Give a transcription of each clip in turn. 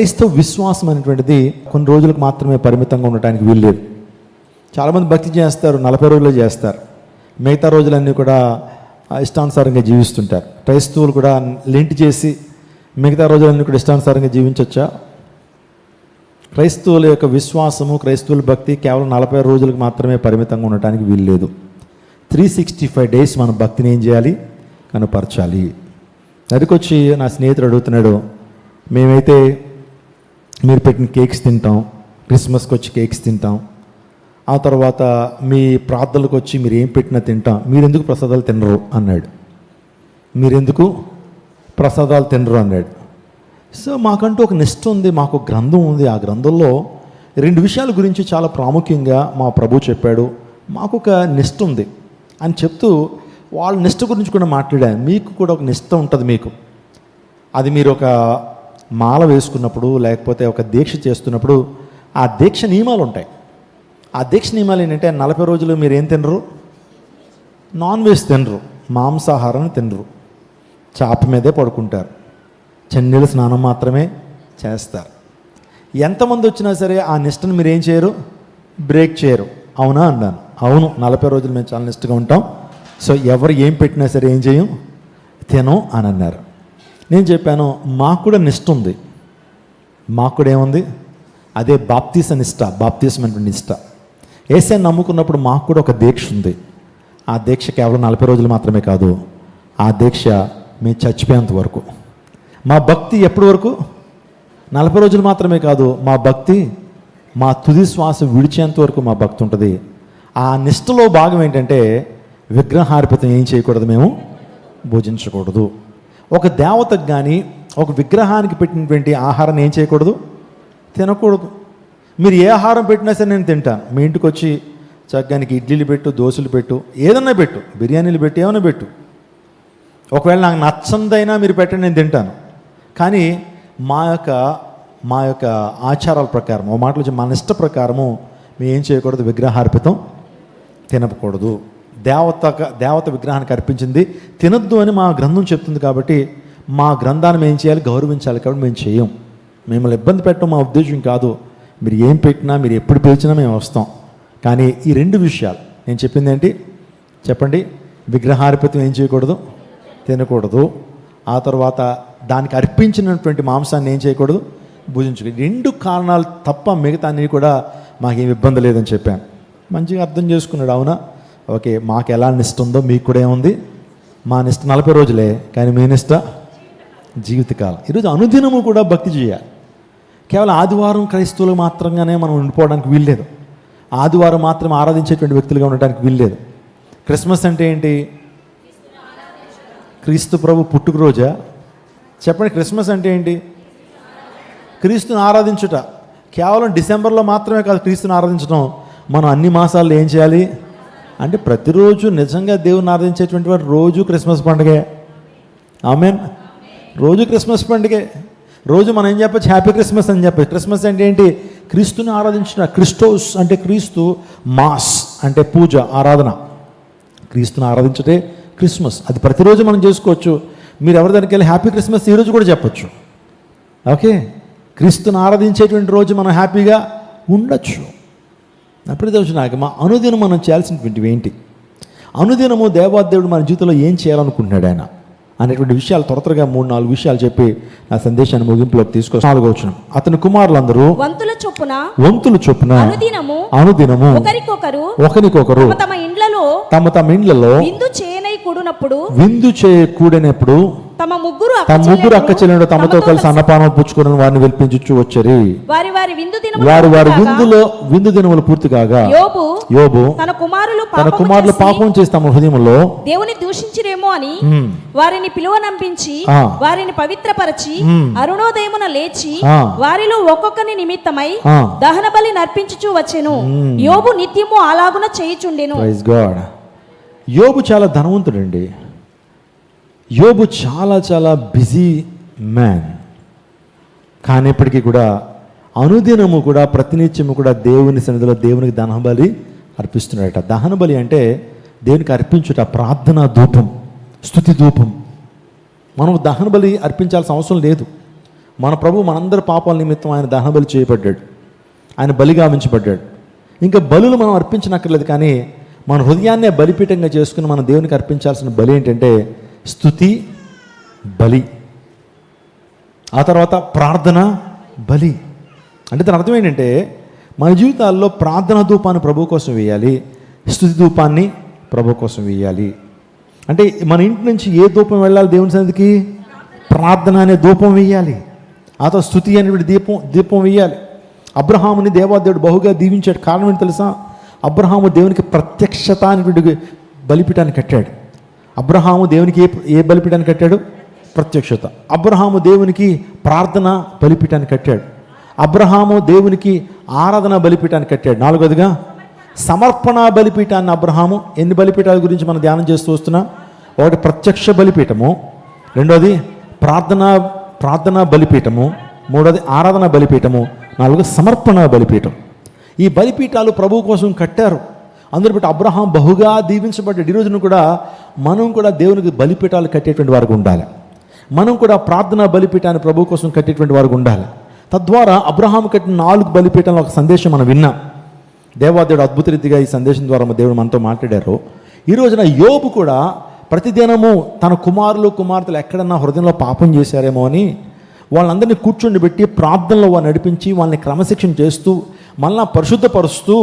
క్రైస్తవ విశ్వాసం అనేటువంటిది కొన్ని రోజులకు మాత్రమే పరిమితంగా ఉండటానికి వీల్లేదు చాలామంది భక్తి చేస్తారు నలభై రోజులు చేస్తారు. మిగతా రోజులన్నీ కూడా ఇష్టానుసారంగా జీవిస్తుంటారు. క్రైస్తవులు కూడా లింట్ చేసి మిగతా రోజులన్నీ కూడా ఇష్టానుసారంగా జీవించవచ్చా క్రైస్తవుల యొక్క విశ్వాసము క్రైస్తవుల భక్తి కేవలం నలభై రోజులకు మాత్రమే పరిమితంగా ఉండటానికి వీల్లేదు త్రీ సిక్స్టీ ఫైవ్ డేస్ మన భక్తిని ఏం చేయాలి? కనపరచాలి. అదికొచ్చి నా స్నేహితుడు అడుగుతున్నాడు మేమైతే మీరు పెట్టిన కేక్స్ తింటాం క్రిస్మస్కి వచ్చి కేక్స్ తింటాం. ఆ తర్వాత మీ ప్రార్థనలకు వచ్చి మీరు ఏం పెట్టినా తింటాం. మీరెందుకు ప్రసాదాలు తినరు? అన్నాడు. మీరెందుకు ప్రసాదాలు తినరు? అన్నాడు. సో మాకంటూ ఒక నిష్ట ఉంది మాకు గ్రంథం ఉంది. ఆ గ్రంథంలో రెండు విషయాల గురించి చాలా ప్రాముఖ్యంగా మా ప్రభు చెప్పాడు. మాకు ఒక నిష్ట ఉంది అని చెప్తూ వాళ్ళ నిష్ట గురించి కూడా మాట్లాడాను. మీకు కూడా ఒక నిష్ట ఉంటుంది మీకు. అది మీరు ఒక మాల వేసుకున్నప్పుడు లేకపోతే ఒక దీక్ష చేస్తున్నప్పుడు ఆ దీక్ష నియమాలు ఉంటాయి. ఆ దీక్ష నియమాలు ఏంటంటే నలభై రోజులు మీరు ఏం తినరు? నాన్ వెజ్ తినరు. మాంసాహారం తినరు. చాప మీదే పడుకుంటారు. చెన్నీళ్ళ స్నానం మాత్రమే చేస్తారు. ఎంతమంది వచ్చినా సరే ఆ నిష్టను మీరు ఏం చేయరు? బ్రేక్ చేయరు. అవునా? అన్నాను. అవును నలభై రోజులు మేము చాలా నిష్టగా ఉంటాం. సో ఎవరు ఏం పెట్టినా సరే ఏం చేయం? తినం అని అన్నారు. నేను చెప్పాను మాకు కూడా నిష్ట ఉంది మాకు కూడా ఏముంది అదే బాప్తీస నిష్ట బాప్తీసం అంటే నిష్ట. ఏసే నమ్ముకున్నప్పుడు మాకు కూడా ఒక దీక్ష ఉంది ఆ దీక్ష కేవలం నలభై రోజులు మాత్రమే కాదు ఆ దీక్ష మేము చచ్చిపోయేంత వరకు. మా భక్తి ఎప్పటి వరకు? నలభై రోజులు మాత్రమే కాదు మా భక్తి మా తుది శ్వాస విడిచేంత వరకు మా భక్తి ఉంటుంది. ఆ నిష్టలో భాగం ఏంటంటే విగ్రహార్పితం ఏం చేయకూడదు మేము? భోజించకూడదు. ఒక దేవతకు కానీ ఒక విగ్రహానికి పెట్టినటువంటి ఆహారాన్ని ఏం చేయకూడదు? తినకూడదు. మీరు ఏ ఆహారం పెట్టినా సరే నేను తింటాను మీ ఇంటికి వచ్చి చక్కనికి ఇడ్లీలు పెట్టు దోశలు పెట్టు ఏదన్నా పెట్టు. బిర్యానీలు పెట్టు ఏమైనా పెట్టు. ఒకవేళ నాకు నచ్చందైనా మీరు పెట్టండి నేను తింటాను. కానీ మా యొక్క మా యొక్క ఆచారాల ప్రకారం ఓ మాటలు మన ఇష్ట ప్రకారము మేము ఏం చేయకూడదు? విగ్రహార్పితం తినకూడదు. దేవత దేవత విగ్రహానికి అర్పించింది. తినద్దు అని మా గ్రంథం చెప్తుంది కాబట్టి మా గ్రంథాన్ని మేము చేయాలి? గౌరవించాలి కాబట్టి మేము చేయం. మిమ్మల్ని ఇబ్బంది పెట్టడం మా ఉద్దేశం కాదు. మీరు ఏం పెట్టినా మీరు ఎప్పుడు పిలిచినా మేము వస్తాం. కానీ ఈ రెండు విషయాలు నేను చెప్పింది ఏంటి? చెప్పండి. విగ్రహార్పితం ఏం చేయకూడదు? తినకూడదు. ఆ తర్వాత దానికి అర్పించినటువంటి మాంసాన్ని ఏం చేయకూడదు? భుజించకూడదు. రెండు కారణాలు తప్ప మిగతా అన్నీ కూడా మాకేం ఇబ్బంది లేదని చెప్పాను. మంచిగా అర్థం చేసుకున్నాడు అవునా? ఓకే మాకు ఎలా నిష్ట ఉందో మీకు కూడా ఏముంది? మా నిష్ట నలభై రోజులే కానీ మీ నిష్ట జీవితకాలం. ఈరోజు అనుదినము కూడా భక్తి చేయాలి. కేవలం ఆదివారం క్రైస్తవులు మాత్రంగానే మనం ఉండిపోవడానికి వీల్లేదు. ఆదివారం మాత్రం ఆరాధించేటువంటి వ్యక్తులుగా ఉండడానికి వీల్లేదు. క్రిస్మస్ అంటే ఏంటి? క్రీస్తు ప్రభు పుట్టుకరోజా? చెప్పండి క్రిస్మస్ అంటే ఏంటి? క్రీస్తుని ఆరాధించుట. కేవలం డిసెంబర్లో మాత్రమే కాదు క్రీస్తుని ఆరాధించడం మనం అన్ని మాసాల్లో ఏం చేయాలి? అంటే ప్రతిరోజు నిజంగా దేవుని ఆరాధించేటువంటి వారు రోజు క్రిస్మస్ పండుగే. ఆమెన్. రోజు క్రిస్మస్ పండుగే. రోజు మనం ఏం చెప్పచ్చు? హ్యాపీ క్రిస్మస్ అని చెప్పచ్చు. క్రిస్మస్ అంటే ఏంటి? క్రీస్తుని ఆరాధించిన క్రిస్టోస్ అంటే క్రీస్తు మాస్ అంటే పూజ ఆరాధన. క్రీస్తుని ఆరాధించటే క్రిస్మస్. అది ప్రతిరోజు మనం చేసుకోవచ్చు. మీరు ఎవరి దగ్గరికి వెళ్ళి హ్యాపీ క్రిస్మస్ ఈరోజు కూడా చెప్పొచ్చు. ఓకే? క్రీస్తుని ఆరాధించేటువంటి రోజు మనం హ్యాపీగా ఉండొచ్చు. అప్పుడు తెలుసు నాకు మా అనుదినం మనం చేయాల్సినటువంటివి ఏంటి? అనుదినము దేవాదేవుడు మన జీవితంలో ఏం చేయాలనుకుంటున్నాడు ఆయన? అనేటువంటి విషయాలు త్వర త్వరగా మూడు నాలుగు విషయాలు చెప్పి నా సందేశాన్ని ముగింపులోకి తీసుకొచ్చి నాలుగో వచ్చిన అతని కుమారులందరూ వంతుల చొప్పున వంతులు చొప్పున అనుదినము అనుదినము ఒకరికొకరు ఒకరికొకరు తమ తమ ఇండ్లలో తమ తమ ఇండ్లలో విందు చేయనై కూడినప్పుడు విందు చేయ కూడినప్పుడు తమ ముగ్గురు అక్క తమ ముగ్గురు అక్క చెల్లెలు తమతో కలిసి అన్నపానం పుచ్చుకుని వారిని వెల్పించుచు వచ్చరి వారి వారి విందు దినము వారి వారి విందులో విందు దినములు పూర్తి కాగా యోబు యోబు తన కుమారులు తన కుమారులు పాపం చేసి తమ హృదయంలో దేవుని దూషించిరేమో అని. వారిని పిలువనంపించి. వారిని పవిత్రపరచి. అరుణోదయమున లేచి. వారిలో ఒక్కొక్కని నిమిత్తమై. దహన బలి నర్పించుచు వచ్చెను. యోబు నిత్యము అలాగున చేయుచుండెను యోబు చాలా ధనవంతుడండి యోబు చాలా చాలా బిజీ మ్యాన్. కానిప్పటికీ కూడా అనుదినము కూడా ప్రతినిత్యము కూడా దేవుని సన్నిధిలో దేవునికి దహన బలి అర్పిస్తున్నాడట. దహన బలి అంటే దేవునికి అర్పించుట ప్రార్థనా ధూపం స్థుతి ధూపం. మనం దహన బలి అర్పించాల్సిన అవసరం లేదు. మన ప్రభు మనందరి పాపాల నిమిత్తం ఆయన దహనబలి చేయబడ్డాడు. ఆయన బలిగా ఉంచబడ్డాడు ఇంకా బలులు మనం అర్పించనక్కర్లేదు కానీ మన హృదయాన్నే బలిపీఠంగా చేసుకుని మన దేవునికి అర్పించాల్సిన బలి ఏంటంటే స్థుతి బలి. ఆ తర్వాత ప్రార్థన బలి. అంటే దాని అర్థం ఏంటంటే మన జీవితాల్లో ప్రార్థన ధూపాన్ని ప్రభు కోసం వేయాలి స్థుతి ధూపాన్ని ప్రభు కోసం వేయాలి. అంటే మన ఇంటి నుంచి ఏ ధూపం వెళ్ళాలి దేవుని సన్నిధికి? ప్రార్థన అనే ధూపం వేయాలి. ఆ తర్వాత స్థుతి అనేటువంటి దీపం దీపం వేయాలి. అబ్రహాముని దేవాదేవుడు బహుగా దీవించాడు. కారణం ఏంటి తెలుసా? అబ్రహాము దేవునికి ప్రత్యక్షత అనేటువంటి బలిపీఠాన్ని కట్టాడు. అబ్రహాము దేవునికి ఏ ఏ బలిపీఠాన్ని కట్టాడు? ప్రత్యక్షత. అబ్రహాము దేవునికి ప్రార్థన బలిపీఠాన్ని కట్టాడు. అబ్రహాము దేవునికి ఆరాధన బలిపీఠాన్ని కట్టాడు. నాలుగోదిగా సమర్పణ బలిపీఠాన్ని అబ్రహాము ఎన్ని బలిపీఠాల గురించి మనం ధ్యానం చేస్తూ వస్తున్నాం? ఒకటి ప్రత్యక్ష బలిపీఠము రెండోది ప్రార్థన ప్రార్థన బలిపీఠము మూడోది ఆరాధన బలిపీఠము నాలుగు సమర్పణ బలిపీఠం. ఈ బలిపీఠాలు ప్రభు కోసం కట్టారు. అందరూ బట్టి అబ్రహాం బహుగా దీవించబడ్డాడు. ఈ రోజున కూడా మనం కూడా దేవునికి బలిపీఠాలు కట్టేటువంటి వారికి ఉండాలి. మనం కూడా ప్రార్థనా బలిపీఠాన్ని ప్రభు కోసం కట్టేటువంటి వారికి ఉండాలి. తద్వారా అబ్రహాం కట్టిన నాలుగు బలిపీఠంలో ఒక సందేశం మనం విన్నాం. దేవాదేవుడు అద్భుత రీతిగా ఈ సందేశం ద్వారా దేవుడు మనతో మాట్లాడారు. ఈ రోజున యోబు కూడా ప్రతిదినము తన కుమారులు కుమార్తెలు ఎక్కడన్నా హృదయంలో పాపం చేశారేమో అని వాళ్ళందరినీ కూర్చుండి పెట్టి ప్రార్థనలో నడిపించి వాళ్ళని క్రమశిక్షణ చేస్తూ మళ్ళా పరిశుద్ధపరుస్తూ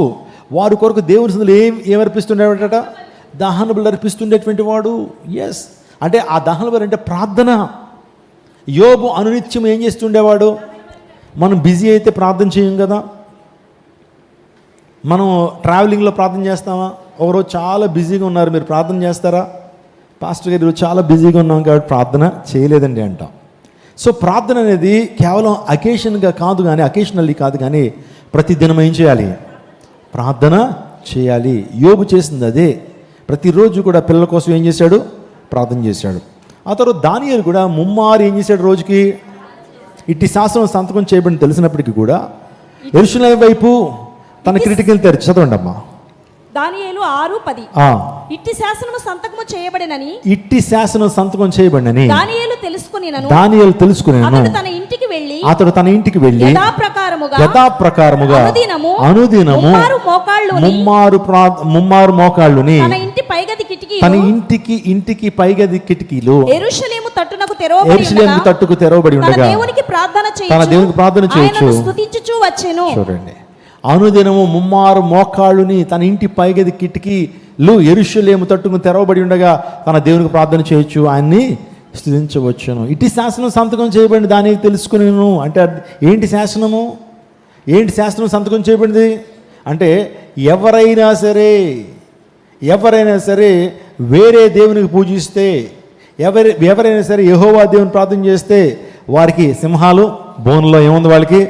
వారి కొరకు దేవుని సందులో ఏం ఏమర్పిస్తుండేవాడట దహన బలు అర్పిస్తుండేటువంటి వాడు? ఎస్ అంటే ఆ దహన అంటే ప్రార్థన. యోబు అనునిత్యం ఏం చేస్తుండేవాడు? మనం బిజీ అయితే ప్రార్థన చేయం కదా? మనం ట్రావెలింగ్లో ప్రార్థన చేస్తామా? ఒకరోజు చాలా బిజీగా ఉన్నారు. మీరు ప్రార్థన చేస్తారా? పాస్టర్ గారు చాలా బిజీగా ఉన్నాం కాబట్టి ప్రార్థన చేయలేదండి అంటాం. సో ప్రార్థన అనేది కేవలం అకేషన్గా కాదు కానీ అకేషనల్లీ కాదు కానీ ప్రతిదినం ఏం చేయాలి? ప్రార్థన చేయాలి. యోగు చేసింది అదే. ప్రతిరోజు కూడా పిల్లల కోసం ఏం చేశాడు? ప్రార్థన చేశాడు. ఆ తర్వాత దానియలు కూడా ముమ్మారు ఏం చేశాడు రోజుకి? ఇట్టి శాసనం సంతకం చేయబడి తెలిసినప్పటికీ కూడా ఎరుషులేం వైపు తన క్రిటికల్ తెరిచి చదవండి అమ్మా దానియేలు ఆరు పది. ఆ, ఇట్టి శాసనము సంతకము చేయబడినని ఇట్టి శాసనం సంతకం చేయబడినని దానియేలు తెలుసుకుని దానియలు తెలుసుకున్నాను. అతడు తన వెళ్ళి అతడు తన ఇంటికి వెళ్ళి యథాప్రకారముగా యథాప్రకారముగా అనుదినము అనుదినము ముమ్మారు ముమ్మారు మోకాళ్ళుని తన ఇంటి పైగది కిటికీ తన ఇంటికి ఇంటికి పైగది కిటికీలు ఎరుషలేము తట్టునకు తెరవబడి ఎరుసలేము ఉండగా తట్టుకు తెరవబడి తన ఉండగా దేవునికి ప్రార్థన తన చేయొచ్చు దేవునికి ప్రార్థన చేయొచ్చు స్తుతించుచు వచ్చెను. చూడండి. అనుదినము ముమ్మారు మోకాళ్ళుని తన ఇంటి పైగది కిటికీలు ఎరుషలేము తట్టుకుని తెరవబడి ఉండగా తన దేవునికి ప్రార్థన చేయొచ్చు ఆయన్ని స్థుతించవచ్చును. ఇటు శాసనం సంతకం చేయబడింది దానికి తెలుసుకునేను. అంటే ఏంటి శాసనము? ఏంటి శాసనం సంతకం చేయబడింది? అంటే ఎవరైనా సరే ఎవరైనా సరే వేరే దేవునికి పూజిస్తే ఎవరి ఎవరైనా సరే యహోవా దేవుని ప్రార్థన చేస్తే వారికి సింహాలు బోన్లో ఏముంది వాళ్ళకి?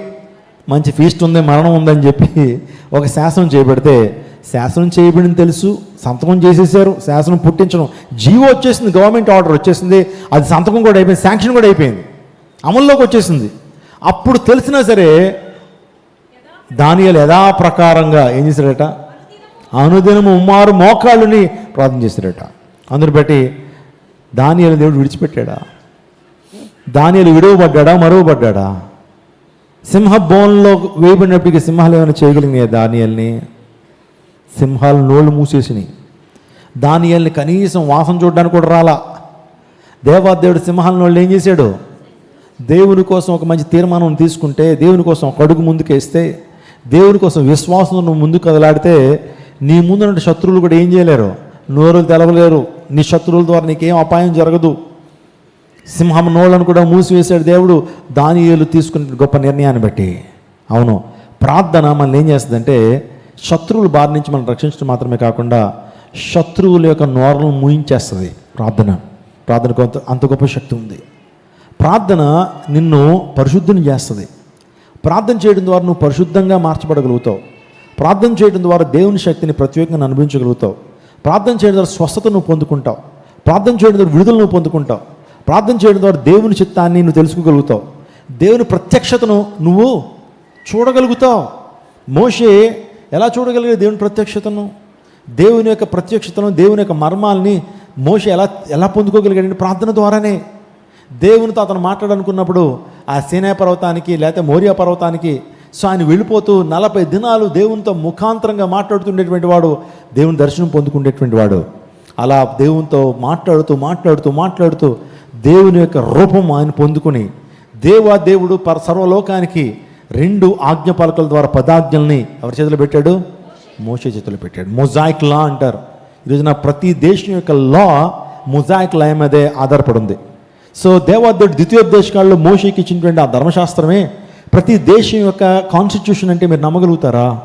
మంచి ఫీస్ట్ ఉంది మరణం ఉందని చెప్పి ఒక శాసనం చేయబడితే శాసనం చేయబడింది తెలుసు సంతకం చేసేసారు శాసనం పుట్టించడం. జీవో వచ్చేసింది గవర్నమెంట్ ఆర్డర్ వచ్చేసింది అది సంతకం కూడా అయిపోయింది శాంక్షన్ కూడా అయిపోయింది. అమల్లోకి వచ్చేసింది. అప్పుడు తెలిసినా సరే దానియాలు యథాప్రకారంగా ఏం చేశాడట అనుదినము ఉమ్మారు మోకాళ్ళుని ప్రార్థన చేశాడట అందుని బట్టి దానియాలు దేవుడు విడిచిపెట్టాడా? దానియాలు విడవబడ్డాడా మరువబడ్డాడా? సింహ బోన్లో వేయబడినప్పటికీ సింహాలు ఏమైనా చేయగలిగినాయి దానియాల్ని? సింహాలు నోళ్ళు మూసేసినాయి. దానియల్ని కనీసం వాసన చూడడానికి కూడా రాలా. దేవాదేవుడు సింహాల నోళ్ళు ఏం చేశాడు? దేవుని కోసం ఒక మంచి తీర్మానం తీసుకుంటే దేవుని కోసం ఒక అడుగు ముందుకేస్తే దేవుని కోసం విశ్వాసం నువ్వు కదలాడితే నీ ముందున్న శత్రువులు కూడా ఏం చేయలేరు. నోరులు తెలవలేరు. నీ శత్రువుల ద్వారా నీకేం అపాయం జరగదు. సింహం నోళ్ళను కూడా మూసివేశాడు దేవుడు. దానియేలు తీసుకున్న గొప్ప నిర్ణయాన్ని బట్టి. అవును. ప్రార్థన మనల్ని ఏం చేస్తుందంటే శత్రువుల బారి నుంచి మనం రక్షించడం మాత్రమే కాకుండా శత్రువుల యొక్క నోరలను మూయించేస్తుంది ప్రార్థన. ప్రార్థనకు అంత అంత గొప్ప శక్తి ఉంది. ప్రార్థన నిన్ను పరిశుద్ధిని చేస్తుంది. ప్రార్థన చేయడం ద్వారా నువ్వు పరిశుద్ధంగా మార్చబడగలుగుతావు. ప్రార్థన చేయడం ద్వారా దేవుని శక్తిని ప్రత్యేకంగా అనుభవించగలుగుతావు. ప్రార్థన చేయడం ద్వారా స్వస్థత నువ్వు పొందుకుంటావు. ప్రార్థన చేయడం ద్వారా విడుదల నువ్వు పొందుకుంటావు. ప్రార్థన చేయడం ద్వారా దేవుని చిత్తాన్ని నువ్వు తెలుసుకోగలుగుతావు. దేవుని ప్రత్యక్షతను నువ్వు చూడగలుగుతావు. మోషే ఎలా చూడగలిగే దేవుని ప్రత్యక్షతను? దేవుని యొక్క ప్రత్యక్షతను దేవుని యొక్క మర్మాల్ని మోషే ఎలా ఎలా పొందుకోగలిగాడండి ప్రార్థన ద్వారానే. దేవునితో అతను మాట్లాడాలనుకున్నప్పుడు ఆ సీనే పర్వతానికి లేకపోతే మోరియా పర్వతానికి సో ఆయన వెళ్ళిపోతూ నలభై దినాలు దేవునితో ముఖాంతరంగా మాట్లాడుతుండేటువంటి వాడు దేవుని దర్శనం పొందుకునేటువంటి వాడు. అలా దేవునితో మాట్లాడుతూ మాట్లాడుతూ మాట్లాడుతూ దేవుని యొక్క రూపం ఆయన పొందుకుని దేవా దేవుడు పర సర్వలోకానికి రెండు ఆజ్ఞ పలకల ద్వారా పదాజ్ఞల్ని ఎవరి చేతిలో పెట్టాడు? మోసే చేతిలో పెట్టాడు. మొజాయిక్ లా అంటారు. ఈరోజున ప్రతి దేశం యొక్క లా మొజాయిక్ లా మీదే ఆధారపడి ఉంది. సో దేవాదేవుడు ద్వితీయోపదేశకాల్లో మోషేకి ఇచ్చినటువంటి ఆ ధర్మశాస్త్రమే ప్రతి దేశం యొక్క కాన్స్టిట్యూషన్ అంటే మీరు నమ్మగలుగుతారా?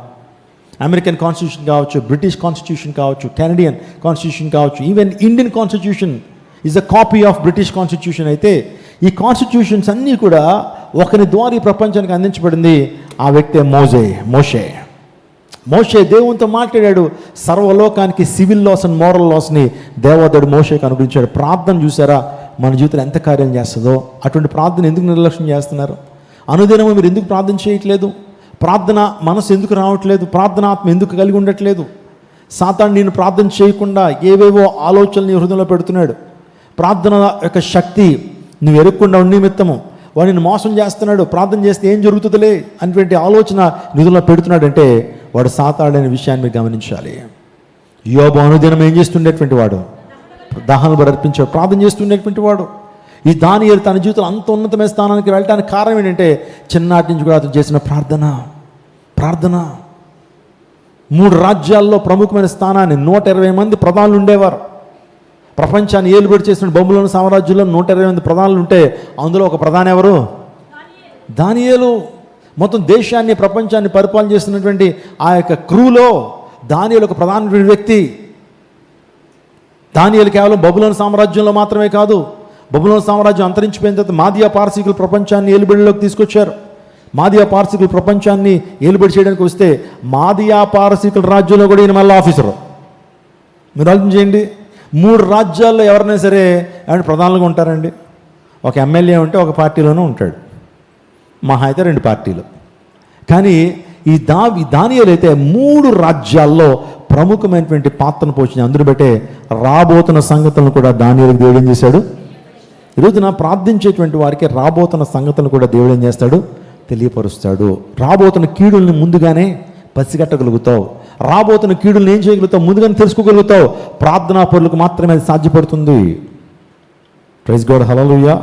అమెరికన్ కాన్స్టిట్యూషన్ కావచ్చు బ్రిటిష్ కాన్స్టిట్యూషన్ కావచ్చు కెనడియన్ కాన్స్టిట్యూషన్ కావచ్చు even Indian constitution is a copy of British constitution అయితే ఈ కాన్స్టిట్యూషన్స్ అన్నీ కూడా ఒకరి ద్వారా ఈ ప్రపంచానికి అందించబడింది ఆ వ్యక్తే మోజే మోషే. మోషే దేవునితో మాట్లాడాడు. సర్వలోకానికి సివిల్ లాస్ అండ్ మోరల్ లాస్ని దేవదేవుడు మోషేకి అనుగ్రహించాడు. ప్రార్థన చూసారా మన జీవితంలో ఎంత కార్యం చేస్తుందో. అటువంటి ప్రార్థన ఎందుకు నిర్లక్ష్యం చేస్తున్నారు? అనుదినము మీరు ఎందుకు ప్రార్థన చేయట్లేదు? ప్రార్థన మనసు ఎందుకు రావట్లేదు? ప్రార్థన ఆత్మ ఎందుకు కలిగి ఉండట్లేదు? సాతాను నేను ప్రార్థన చేయకుండా ఏవేవో ఆలోచనలు నీ హృదయంలో పెడుతున్నాడు. ప్రార్థన యొక్క శక్తి నువ్వు ఎరుక్కుండా ఉండి నిమిత్తము వాడిని మోసం చేస్తున్నాడు ప్రార్థన చేస్తే ఏం జరుగుతుందిలే అనేటువంటి ఆలోచన నిధుల్లో పెడుతున్నాడంటే వాడు సాతాడనే విషయాన్ని మీరు గమనించాలి. యోబు అనుదినం ఏం చేస్తుండేటువంటి వాడు? దహనలు అర్పించాడు ప్రార్థన చేస్తుండేటువంటి వాడు. ఈ దాని తన జీవితంలో అంత ఉన్నతమైన స్థానానికి వెళ్ళడానికి కారణం ఏంటంటే చిన్నాటి నుంచి కూడా అతను చేసిన ప్రార్థన. ప్రార్థన. మూడు రాజ్యాల్లో ప్రముఖమైన స్థానాన్ని నూట ఇరవై మంది ప్రధానులు ఉండేవారు. ప్రపంచాన్ని ఏలుబడి చేసిన బొమ్మలను సామ్రాజ్యంలో నూట ఇరవై ఎనిమిది ప్రధానులు ఉంటే అందులో ఒక ప్రధాని ఎవరు? దానియేలు. మొత్తం దేశాన్ని ప్రపంచాన్ని పరిపాలన చేస్తున్నటువంటి ఆ యొక్క క్రూలో దానియలు ఒక ప్రధానమైన వ్యక్తి. దానియలు కేవలం బబులోని సామ్రాజ్యంలో మాత్రమే కాదు బబులోని సామ్రాజ్యం అంతరించిపోయిన తర్వాత మాదియా పార్సికులు ప్రపంచాన్ని ఏలుబడిలోకి తీసుకొచ్చారు. మాదియా పార్సికులు ప్రపంచాన్ని ఏలుబడి చేయడానికి వస్తే మాదియా పార్సికుల రాజ్యంలో కూడా ఈయన మళ్ళీ ఆఫీసరు. మీరు ఆలోచన చేయండి. మూడు రాజ్యాల్లో ఎవరైనా సరే ఆయన ప్రధానంగా ఉంటారండి. ఒక ఎమ్మెల్యే ఉంటే ఒక పార్టీలోనే ఉంటాడు. మహా అయితే రెండు పార్టీలు. కానీ ఈ దా దానియాలు అయితే మూడు రాజ్యాల్లో ప్రముఖమైనటువంటి పాత్రను పోషించి అందరూ బట్టే రాబోతున్న సంగతులను కూడా దానియాలకు దేవుడు ఏం చేశాడు? ఈరోజున ప్రార్థించేటువంటి వారికి రాబోతున్న సంగతులను కూడా దేవుడు ఏం చేస్తాడు? తెలియపరుస్తాడు. రాబోతున్న కీడుల్ని ముందుగానే పసిగట్టగలుగుతావు. రాబోతున్న కీడుల్ని ఏం చేయగలుగుతావు ముందుగానే తెలుసుకోగలుగుతావు. ప్రార్థనా పరులకు మాత్రమే అది సాధ్యపడుతుంది. ప్రైజ్ గోడ్ హలలుయా